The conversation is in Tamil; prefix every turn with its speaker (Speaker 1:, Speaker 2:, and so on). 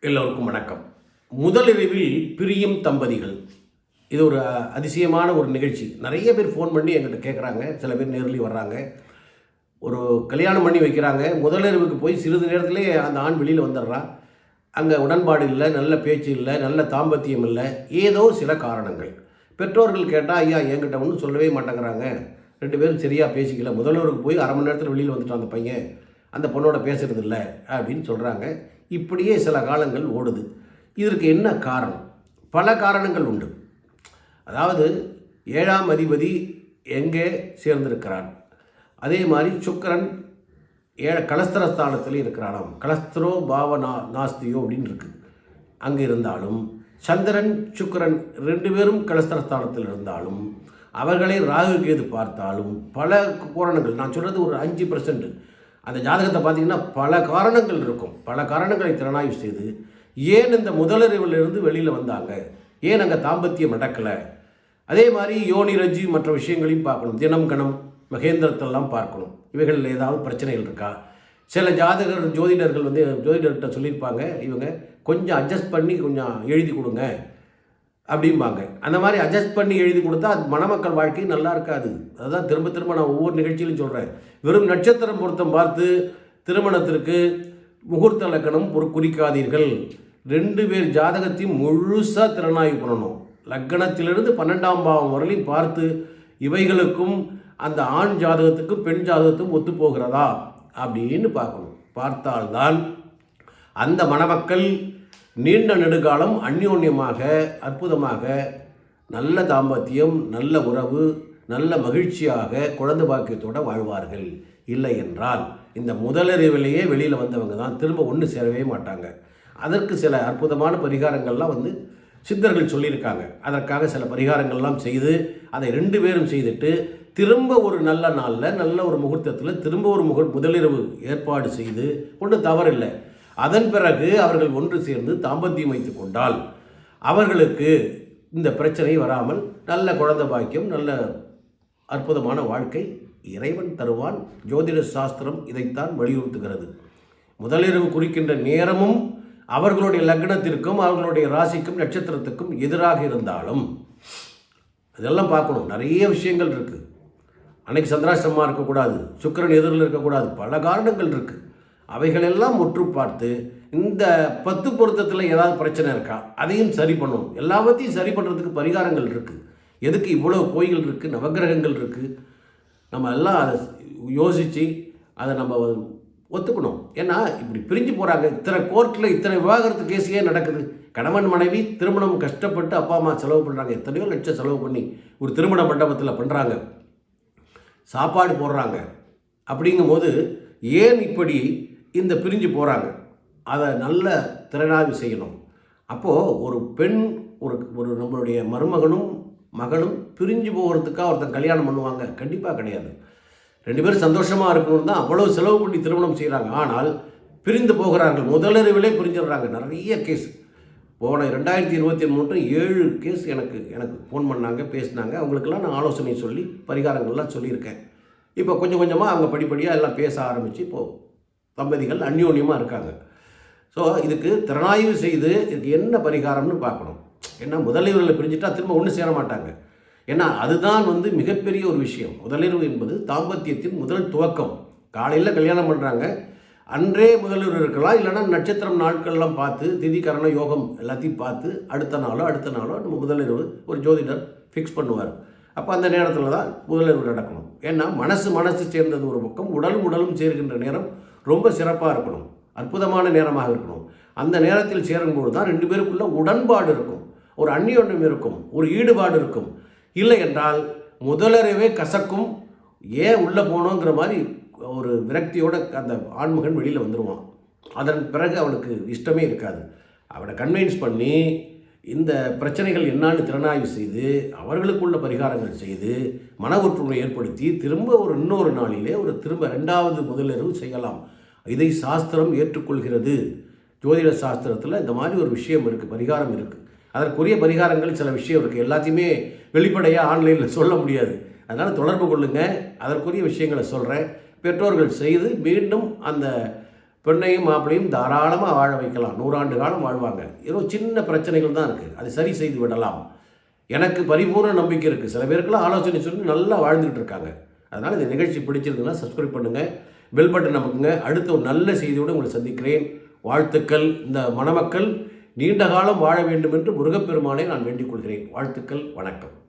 Speaker 1: எல்லோருக்கும் வணக்கம். முதலிரவில் பிரியும் தம்பதிகள். இது ஒரு அதிசயமான ஒரு நிகழ்ச்சி. நிறைய பேர் ஃபோன் பண்ணி எங்கிட்ட கேட்குறாங்க சில பேர் நேர்லி வர்றாங்க. ஒரு கல்யாணம் பண்ணி வைக்கிறாங்க. முதலிரவுக்கு போய் சிறிது நேரத்திலே அந்த ஆண் வெளியில் வந்துடுறான். அங்கே உடன்பாடு இல்லை நல்ல பேச்சு இல்லை நல்ல தாம்பத்தியம் இல்லை. ஏதோ சில காரணங்கள். பெற்றோர்கள் கேட்டால் ஐயா என்கிட்ட ஒன்றும் சொல்லவே மாட்டேங்கிறாங்க. ரெண்டு பேரும் சரியாக பேசிக்கல. முதல்வருக்கு போய் அரை மணி நேரத்தில் வெளியில் வந்துட்டான் அந்த பையன். அந்த பொண்ணோட பேசுறது இல்லை. அப்படின்னு சொல்கிறாங்க இப்படியே சில காலங்கள் ஓடுது. இதற்கு என்ன காரணம்? பல காரணங்கள் உண்டு. அதாவது ஏழாம் அதிபதி எங்கே சேர்ந்திருக்கிறான்? அதே மாதிரி சுக்கரன் ஏழ கலஸ்தரஸ்தானத்தில் இருக்கிறானாம். கலஸ்திரோ பாவ நா நாஸ்தியோ அப்படின்னு இருக்கு. அங்கே இருந்தாலும் சந்திரன் சுக்கரன் ரெண்டு பேரும் கலஸ்தரஸ்தானத்தில் இருந்தாலும் அவர்களை ராகு கேது பார்த்தாலும் பல கோரணங்கள் நான் சொல்கிறது ஒரு அஞ்சு பர்சன்ட் அந்த ஜாதகத்தை பார்த்தீங்கன்னா பல காரணங்கள் இருக்கும். பல காரணங்களை திறனாய்வு செய்து ஏன் இந்த முதலறிவிலிருந்து வெளியில் வந்தாங்க? ஏன் அங்கே தாம்பத்தியம் நடக்கலை? அதே மாதிரி யோனி ரஜி மற்ற விஷயங்களையும் பார்க்கணும். தினம் கணம் மகேந்திரத்தெல்லாம் பார்க்கணும். இவைகளில் ஏதாவது பிரச்சனைகள் இருக்கா? சில ஜாதகர் ஜோதிடர்கள் வந்து ஜோதிடர்கிட்ட சொல்லியிருப்பாங்க இவங்க கொஞ்சம் அட்ஜஸ்ட் பண்ணி கொஞ்சம் எழுதி கொடுங்க. அப்படிம்பாங்க. அந்த மாதிரி அட்ஜஸ்ட் பண்ணி எழுதி கொடுத்தா அது மணமக்கள் வாழ்க்கை நல்லா இருக்காது. அதுதான் திரும்ப திரும்ப நான் ஒவ்வொரு நிகழ்ச்சியிலும் சொல்கிறேன் வெறும் நட்சத்திரம் பொருத்தம் பார்த்து திருமணத்திற்கு முகூர்த்த லக்கணம் ஒரு குறிக்காதீர்கள் ரெண்டு பேர் ஜாதகத்தையும் முழுசாக திறனாய்வு பண்ணணும். லக்கணத்திலிருந்து பன்னெண்டாம் பாவம் வரலையும் பார்த்து இவைகளுக்கும் அந்த ஆண் ஜாதகத்துக்கும் பெண் ஜாதகத்துக்கும் ஒத்து போகிறதா? அப்படின்னு பார்க்கணும். பார்த்தால்தான் அந்த மணமக்கள் நீண்ட நெடுகாலம் அந்யோன்யமாக அற்புதமாக நல்ல தாம்பத்தியம் நல்ல உறவு நல்ல மகிழ்ச்சியாக குழந்தை பாக்கியத்தோடு வாழ்வார்கள். இல்லை என்றால் இந்த முதலறிவிலேயே வெளியில் வந்தவங்க தான் திரும்ப ஒன்று சேரவே மாட்டாங்க. அதற்கு சில அற்புதமான பரிகாரங்கள்லாம் வந்து சித்தர்கள் சொல்லியிருக்காங்க. அதற்காக சில பரிகாரங்கள்லாம் செய்து அதை ரெண்டு பேரும் செய்துட்டு திரும்ப ஒரு நல்ல நாளில் நல்ல ஒரு முகூர்த்தத்தில் திரும்ப ஒரு முக முதலிரவு ஏற்பாடு செய்து ஒன்றும் தவறில்லை. அதன் பிறகு அவர்கள் ஒன்று சேர்ந்து தாம்பத்தியம் வைத்து கொண்டால் அவர்களுக்கு இந்த பிரச்சனை வராமல் நல்ல குழந்தை பாக்கியம் நல்ல அற்புதமான வாழ்க்கை இறைவன் தருவான். ஜோதிட சாஸ்திரம் இதைத்தான் வலியுறுத்துகிறது. முதலிரவு குறிக்கின்ற நேரமும் அவர்களுடைய லக்னத்திற்கும் அவர்களுடைய ராசிக்கும் நட்சத்திரத்துக்கும் எதிராக இருந்தாலும் இதெல்லாம் பார்க்கணும். நிறைய விஷயங்கள் இருக்குது அன்னைக்கு சந்திராசிரமமாக இருக்கக்கூடாது சுக்கிரன் எதிரில் இருக்கக்கூடாது பல காரணங்கள் இருக்குது அவைகளெல்லாம் முற்று பார்த்து இந்த பத்து பொருத்தத்தில் ஏதாவது பிரச்சனை இருக்கா? அதையும் சரி பண்ணணும் எல்லாவற்றையும் சரி பண்ணுறதுக்கு பரிகாரங்கள் இருக்குது எதுக்கு இவ்வளோ கோயில்கள் இருக்குது நவகிரகங்கள் இருக்குது நம்ம எல்லாம் அதை யோசித்து அதை நம்ம ஒத்துக்கணும். ஏன்னா இப்படி பிரிஞ்சு போகிறாங்க இத்தனை கோர்ட்டில் இத்தனை விவாகரத்து கேஸ் ஏன் நடக்குது. கணவன் மனைவி திருமணம் கஷ்டப்பட்டு அப்பா அம்மா செலவு பண்ணுறாங்க எத்தனையோ லட்சம் செலவு பண்ணி ஒரு திருமண மண்டபத்தில் பண்ணுறாங்க சாப்பாடு போடுறாங்க. அப்படிங்கும்போது ஏன் இப்படி இந்த பிரிஞ்சு போகிறாங்க அதை நல்ல திறனாய்வு செய்யணும். அப்போது ஒரு பெண் ஒரு ஒரு நம்மளுடைய மருமகனும் மகனும் பிரிஞ்சு போகிறதுக்காக ஒருத்தன் கல்யாணம் பண்ணுவாங்க? கண்டிப்பாக கிடையாது. ரெண்டு பேரும் சந்தோஷமாக இருக்கணும் தான் அவ்வளோ செலவு பண்ணி திருமணம் செய்கிறாங்க ஆனால் பிரிந்து போகிறார்கள். முதலறிவிலே பிரிஞ்சிடுறாங்க. நிறைய கேஸ் போன ரெண்டாயிரத்தி இருபத்தி மூன்று ஏழு கேஸ் எனக்கு எனக்கு ஃபோன் பண்ணாங்க பேசினாங்க. அவங்களுக்கெல்லாம் நான் ஆலோசனை சொல்லி பரிகாரங்கள்லாம் சொல்லியிருக்கேன். இப்போ கொஞ்சம் கொஞ்சமாக அவங்க படிப்படியாக எல்லாம் பேச ஆரம்பித்து இப்போது தம்பதிகள் அந்யோன்யமாக இருக்காங்க. ஸோ இதுக்கு திறனாய்வு செய்து இதுக்கு என்ன பரிகாரம்னு பார்க்கணும். ஏன்னா முதலீடுகளை பிரிஞ்சுட்டா திரும்ப ஒன்று சேர மாட்டாங்க. ஏன்னா அதுதான் வந்து மிகப்பெரிய ஒரு விஷயம். முதலீடு என்பது தாம்பத்தியத்தின் முதல் துவக்கம். காலையில் கல்யாணம் பண்ணுறாங்க அன்றே முதலீடு இருக்கலாம். இல்லைன்னா நட்சத்திரம் நாட்கள்லாம் பார்த்து திதி கரண யோகம் எல்லாத்தையும் பார்த்து அடுத்த நாளோ அடுத்த நாளோ நம்ம முதலீடு ஒரு ஜோதிடர் ஃபிக்ஸ் பண்ணுவார். அப்போ அந்த நேரத்தில் தான் முதலீடு நடக்கணும். ஏன்னா மனசு மனசு சேர்ந்தது ஒரு பக்கம் உடலும் உடலும் சேர்கின்ற நேரம் ரொம்ப சிறப்பாக இருக்கணும். அற்புதமான நேரமாக இருக்கணும். அந்த நேரத்தில் சேரும்போது தான் ரெண்டு பேருக்குள்ள உடன்பாடு இருக்கும். ஒரு அந்நியோன்யம் இருக்கும். ஒரு ஈடுபாடு இருக்கும். இல்லை என்றால் முதலறவே கசக்கும். ஏன் உள்ளே போகணுங்கிற மாதிரி ஒரு விரக்தியோட அந்த ஆண்மகன் வெளியில் வந்துடுவான் அதன் பிறகு அவனுக்கு இஷ்டமே இருக்காது. அவனை கன்வின்ஸ் பண்ணி இந்த பிரச்சனைகள் என்னான்னு திறனாய்வு செய்து அவர்களுக்குள்ள பரிகாரங்கள் செய்து மன ஒற்றுமை ஏற்படுத்தி திரும்ப ஒரு இன்னொரு நாளிலே ஒரு திரும்ப ரெண்டாவது முதலிரவு செய்யலாம். இதை சாஸ்திரம் ஏற்றுக்கொள்கிறது. ஜோதிட சாஸ்திரத்தில் இந்த மாதிரி ஒரு விஷயம் இருக்குது பரிகாரம் இருக்குது அதற்குரிய பரிகாரங்கள் சில விஷயம் இருக்குது எல்லாத்தையுமே வெளிப்படையாக ஆன்லைனில் சொல்ல முடியாது. அதனால் தொடர்பு கொள்ளுங்கள் அதற்குரிய விஷயங்களை சொல்கிறேன் பெற்றோர்கள் செய்து மீண்டும் அந்த பெண்ணையும் மாப்பிளையும் தாராளமாக வாழ வைக்கலாம். நூறாண்டு காலம் வாழ்வாங்க. ஏதோ சின்ன பிரச்சனைகள் தான் இருக்குது அதை சரி செய்து விடலாம். எனக்கு பரிபூர்ண நம்பிக்கை இருக்குது சில பேருக்குலாம் ஆலோசனை சொல்லி நல்லா வாழ்ந்துக்கிட்டு இருக்காங்க. அதனால் இந்த நிகழ்ச்சி பிடிச்சிருந்ததுன்னா சப்ஸ்கிரைப் பண்ணுங்கள் பெல் பட்டன் நமக்குங்க அடுத்த ஒரு நல்ல செய்தியோடு உங்களை சந்திக்கிறேன். வாழ்த்துக்கள் இந்த மணமக்கள் நீண்ட காலம் வாழ வேண்டும் என்று முருகப்பெருமானை நான் வேண்டிக் கொள்கிறேன். வாழ்த்துக்கள் வணக்கம்.